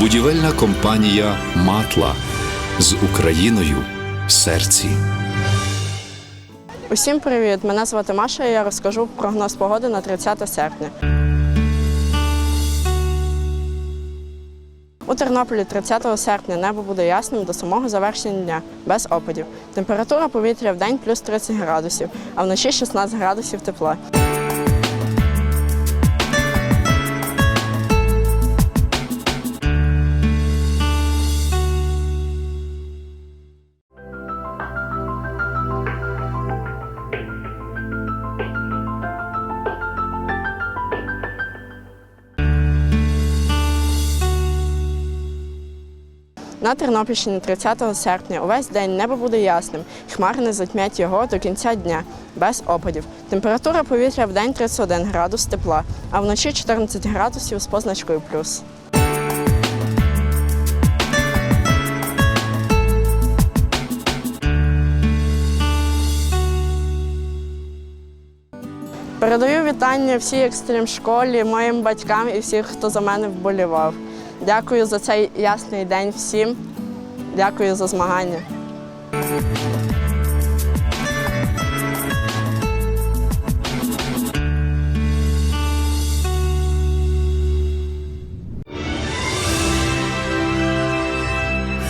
Будівельна компанія Матла з Україною в серці. Усім привіт! Мене звати Маша і я розкажу прогноз погоди на 30 серпня. У Тернополі 30 серпня небо буде ясним до самого завершення дня, без опадів. Температура повітря в день плюс 30 градусів, а вночі 16 градусів тепла. На Тернопільщині 30 серпня увесь день небо буде ясним, хмари не затьмять його до кінця дня, без опадів. Температура повітря в день 31 градус тепла, а вночі 14 градусів з позначкою плюс. Передаю вітання всій екстрім школі, моїм батькам і всіх, хто за мене вболівав. Дякую за цей ясний день всім. Дякую за змагання.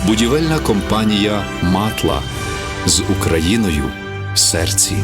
Будівельна компанія Матла з Україною в серці.